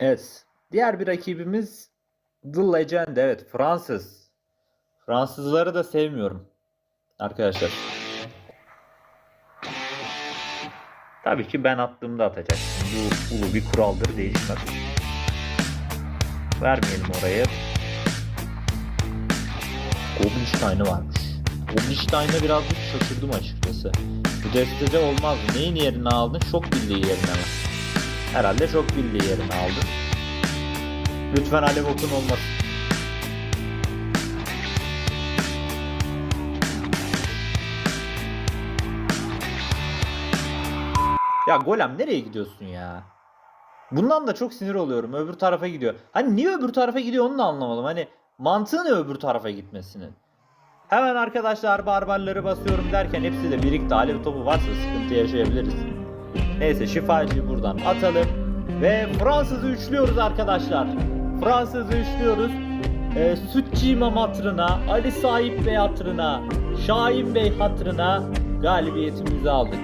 Evet. Diğer bir rakibimiz The Legend. Evet Fransız. Fransızları da sevmiyorum. Arkadaşlar. Tabii ki ben attığımda atacak. Bu ulu bir kuraldır değişmez. Vermeyelim oraya. Goblinstein'ı varmış. Goblinstein'a birazcık şaşırdım açıkçası. Bu destede olmaz. Neyin yerine aldın? Şok birliği yerine mi? Herhalde şok birliği yerine aldın. Lütfen Alev Okun olmasın. Ya Golem nereye gidiyorsun ya? Bundan da çok sinir oluyorum. Öbür tarafa gidiyor. Hani niye öbür tarafa gidiyor onu da anlamadım. Hani mantığı ne öbür tarafa gitmesinin? Hemen arkadaşlar barbarları basıyorum derken hepsi de birikti. Alev topu varsa sıkıntı yaşayabiliriz. Neyse şifacıyı buradan atalım. Ve Fransız'ı üçlüyoruz arkadaşlar. Fransız'ı üçlüyoruz. Sütçü İmam hatırına, Ali Sahip Bey hatırına, Şahin Bey hatırına galibiyetimizi aldık.